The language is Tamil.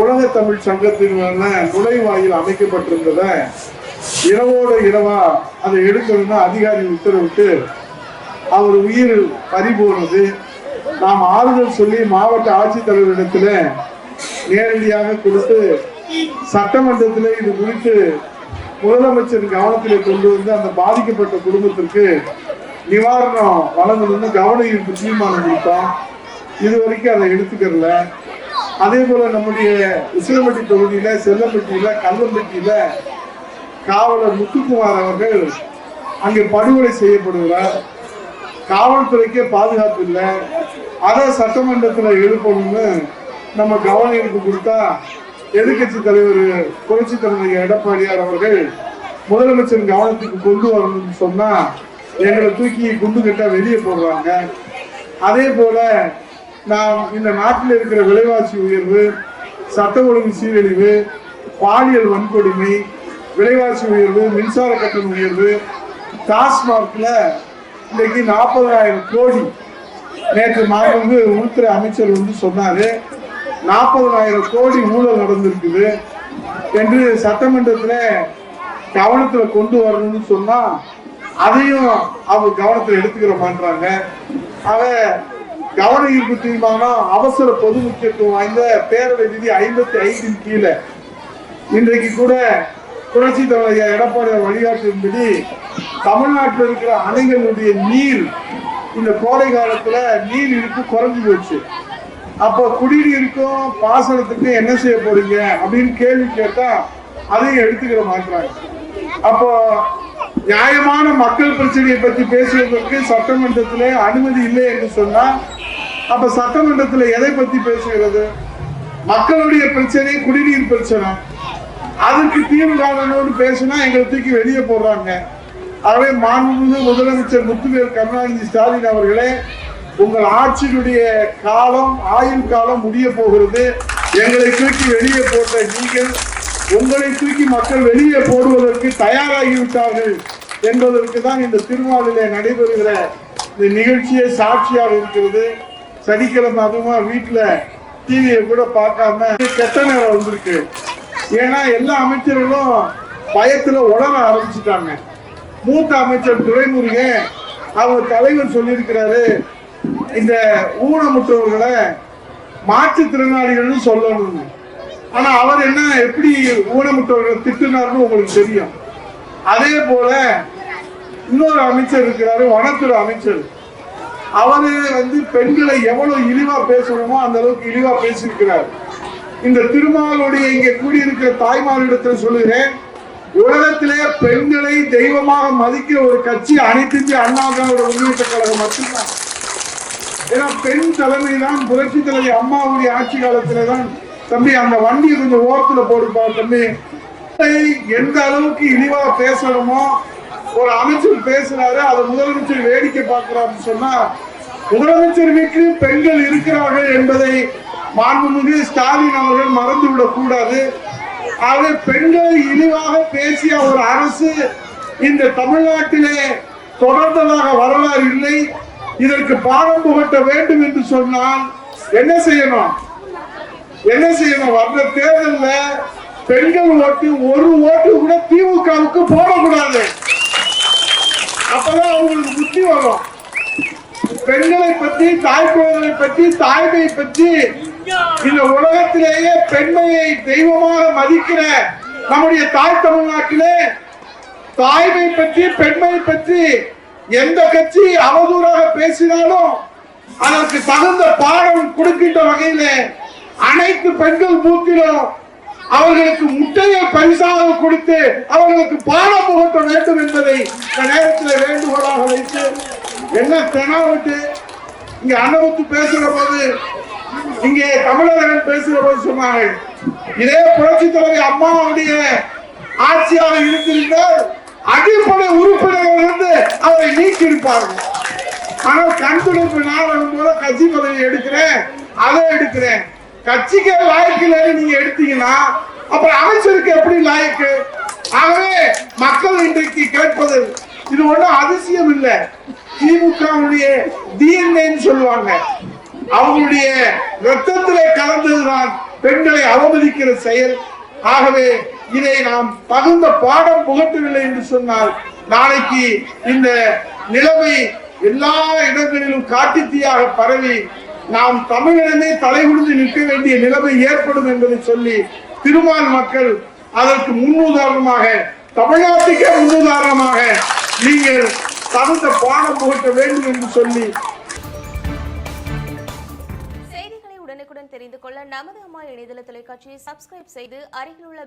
உலக தமிழ் சங்கத்தின் நுழைவாயில் அமைக்கப்பட்டிருந்தத இரவோட இரவா அதை எடுக்கணும்னு அதிகாரி உத்தரவிட்டு அவர் உயிர் பறிபோனது. நாம் ஆறுதல் சொல்லி மாவட்ட ஆட்சித்தலைவரிடத்துல நேரடியாக கொடுத்து சட்டமன்றத்தில் இது குறித்து முதலமைச்சர் கவனத்தில் கொண்டு வந்து அந்த பாதிக்கப்பட்ட குடும்பத்திற்கு நிவாரணம் வழங்கணும்னு கவன ஈர்ப்பு தீர்மானம் கொடுத்தோம். இது வரைக்கும் அதை எடுத்துக்கிறல. அதே போல நம்முடைய உசிலம்பட்டி தொகுதியில செல்லம்பட்டியில கல்லம்பட்டியில காவலர் முத்துக்குமார் அவர்கள் அங்கே படுகொலை செய்யப்படுகிறார். காவல்துறைக்கே பாதுகாப்பு இல்லை. அதை சட்டமன்றத்தில் எழுப்பணும்னு நம்ம கவன கொடுத்தா எதிர்கட்சி தலைவர் புரட்சி தலைவர் எடப்பாடியார் அவர்கள் முதலமைச்சர் கவனத்துக்கு கொண்டு வரணும்னு சொன்னா எங்களை தூக்கி குண்டு கட்டா வெளியே போடுறாங்க. அதே போல நாம் இந்த நாட்டில் இருக்கிற விலைவாசி உயர்வு சட்ட ஒழுங்கு சீரழிவு பாலியல் வன்கொடுமை விலைவாசி உயர்வு மின்சார கட்டண உயர்வு டாஸ்மாகில் இன்னைக்கு நாற்பதாயிரம் கோடி. நேற்று மாண்பு உள்துறை அமைச்சர் வந்து சொன்னார் நாற்பதாயிரம் கோடி ஊழல் நடந்திருக்குது என்று சட்டமன்றத்தில் கவனத்தில் கொண்டு வரணும்னு சொன்னால் அதையும் அவங்க கவனத்தில் எடுத்துக்கிற மாட்டாங்க அவ கவன ஈர்ப்பு தீர்மானம் அவசர பொது முக்கியத்துவம் வாய்ந்த பேரவை விதி ஐம்பத்தி ஐந்தின் கீழே. இன்றைக்கு கூட புரட்சி தலைவர் எடப்பாடி வழிகாட்டின்படி தமிழ்நாட்டில் இருக்கிற அணைகளுடைய நீர் இந்த கோடை காலத்துல நீர் இருப்பு குறைஞ்சு போச்சு. அப்போ குடிநீருக்கும் பாசனத்துக்கும் என்ன செய்ய போறீங்க அப்படின்னு கேள்வி கேட்டா அதையும் எடுத்துக்கிற மாட்டாங்க அப்போ நியாயமான மக்கள் பிரச்சனையை பற்றி பேசுவதற்கு சட்டமன்றத்திலே அனுமதி இல்லை என்று சொன்னா அப்ப சட்டமன்றத்துல எதை பத்தி பேசுகிறது? மக்களுடைய பிரச்சனை குடிநீர் பிரச்சனை. அதுக்கு தீர்வு காணணும்னு பேசினா எங்களை தூக்கி வெளியே போடுறாங்க. ஆகவே மாண்புமிகு முதலமைச்சர் முத்துவேல் கருணாநிதி ஸ்டாலின் அவர்களே உங்கள் ஆட்சியினுடைய காலம் ஆயுள் காலம் முடிய போகிறது. எங்களை தூக்கி வெளியே போட்ட நீங்கள் உங்களை தூக்கி மக்கள் வெளியே போடுவதற்கு தயாராகிவிட்டார்கள் என்பதற்கு தான் இந்த திருமாலிலே நடைபெறுகிற இந்த நிகழ்ச்சியே சாட்சியாக இருக்கிறது. சனிக்கிழமை அதுவுமா வீட்டில் டிவியை கூட பார்க்காம கெட்ட நேரம் வந்திருக்கு. ஏன்னா எல்லா அமைச்சர்களும் பயத்தில் உடம்ப ஆரம்பிச்சிட்டாங்க. மூத்த அமைச்சர் துரைமுருகன் அவர் தலைவர் சொல்லியிருக்கிறாரு இந்த ஊனமுற்றவர்களை மாற்றுத்திறனாளிகள்னு சொல்லணும்னு. ஆனா அவர் என்ன எப்படி ஊனமுற்றவர்களை திட்டினார்னு உங்களுக்கு தெரியும். அதே போல இன்னொரு அமைச்சர் இருக்கிறாரு வனத்துறை அமைச்சர். அவரு வந்து பெண்களை எவ்வளவு இழிவா பேசணுமோ அந்த அளவுக்கு இழிவா பேசியிருக்கிறார். இந்த திருமாலுடைய இங்கே கூடியிருக்கிற தாய்மாரிடத்தில் சொல்லுகிறேன் உலகத்திலே பெண்களை தெய்வமாக மதிக்கிற ஒரு கட்சி அனைத்து இந்திய அண்ணா திராவிட முன்னேற்ற கழகம் மட்டும்தான். ஏன்னா பெண் தலைமை தான் புரட்சி தலைவி அம்மாவுடைய ஆட்சி காலத்துல தான் தம்பி அந்த வண்டி கொஞ்சம் ஓரத்துல போடுப்பா தம்பி. எந்த அளவுக்கு இழிவா பேசணுமோ ஒரு அமைச்சர் பேசினாரு அதை முதலமைச்சர் வேடிக்கை பார்க்கிறாருன்னு சொன்னா முதலமைச்சர் வீட்டில் பெண்கள் இருக்கிறார்கள் என்பதை மாண்புமிகு ஸ்டாலின் அவர்கள் மறந்துவிடக் கூடாது. ஆக பெண்களை இழிவாக பேசிய ஒரு அரசு இந்த தமிழ்நாட்டிலே தொடர்ந்ததாக வரலாறு இல்லை. இதற்கு பாடம் புகட்ட வேண்டும் என்று சொன்னால் என்ன செய்யணும்? என்ன செய்யணும்? வர்ற தேர்தலில் பெண்கள் ஓட்டு ஒரு ஓட்டு கூட திமுகவுக்கு போடக்கூடாது அப்பதான் அவங்களுக்கு புத்தி வரும் பெண்களை பற்றி தாய் குழந்தைகளை பற்றி தாய்மை பற்றி இந்த உலகத்திலேயே பெண்மையை தெய்வமாக மதிக்கிற நம்முடைய தாய் தமிழ்நாட்டிலே தாய்மை பற்றி பெண்மை பற்றி எந்த கட்சி அவதூறாக பேசினாலும் அதற்கு தகுந்த பாடம் கொடுக்கின்ற வகையிலே அனைத்து பெண்கள் மூத்திலும் அவர்களுக்கு முட்டையை பரிசாக கொடுத்து அவர்களுக்கு பாடம் புகட்ட வேண்டும் என்பதை நேரத்தில் வேண்டுகோளாக வைத்து என்ன தெனாவிட்டு? இங்க அன்னமுத்து பேசுற போது இங்கே தமிழர்கள் பேசுற போது சொன்னாங்க இதே புரட்சி தலைவர் அம்மாவுடைய ஆட்சியாக இருந்திருந்தால் அடிப்படை உறுப்பினர்கள் வந்து அவரை நீக்கி இருப்பார்கள் ஆனால் கண்துடைப்பு நான் வரும்போது கட்சி பதவி எடுக்கிறேன் அதை எடுக்கிறேன். கட்சிக்கு லாய்க்கு இல்லைன்னு நீங்க எடுத்தீங்கன்னா அப்புறம் அமைச்சருக்கு எப்படி லாய்க்கு? ஆகவே மக்கள் இன்றைக்கு கேட்பது இது ஒன்றும் அதிசயம் இல்லை. திமுகவுடைய டிஎன்ஏன்னு சொல்லுவாங்க. அவங்களுடைய ரத்தத்திலே கலந்ததுதான் பெண்களை அவமதிக்கிற செயல். ஆகவே இதை நாம் தகுந்த பாடம் புகட்டவில்லை என்று சொன்னால் நாளைக்கு இந்த நிலைமை எல்லா இடங்களிலும் காட்டுத்தீயாக பரவி நாம் தமிழினமே தலைகுடிந்து நிற்க வேண்டிய நிலைமை ஏற்படும் என்பதை சொல்லி திருமால் மக்கள் அதற்கு முன்னுதாரணமாக தமிழ்நாட்டுக்கே முன்னுதாரணமாக நீங்கள் தகுந்த பாடம் புகட்ட வேண்டும் என்று சொல்லி. செய்திகளை உடனுக்குடன் தெரிந்து கொள்ள நமது அம்மா இணையதள தொலைக்காட்சியை சப்ஸ்கிரைப் செய்து அருகில் உள்ள